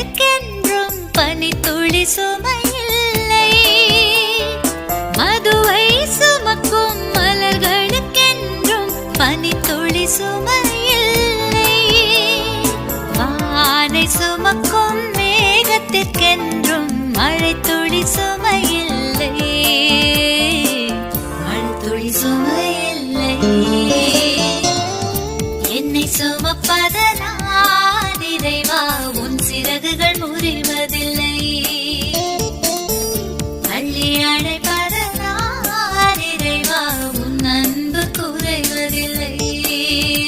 எனக்கென்றும் பனி துளி சுமையில்லை. மதுவை சுமக்கும் மலர்களுக்கென்றும் பனி துளி சுமையில்லை. வானை சுமக்கும் மேகத்திற்கென்றும் மழை துளி சுமையில்லை. மழை துளி சுமையில்லை. என்னை சுமப்பதனால் அழகுகள் முறிவதில்லை. அள்ளி அழைப்பதனால் இறைவா உன் அன்பு குறைவதில்லை.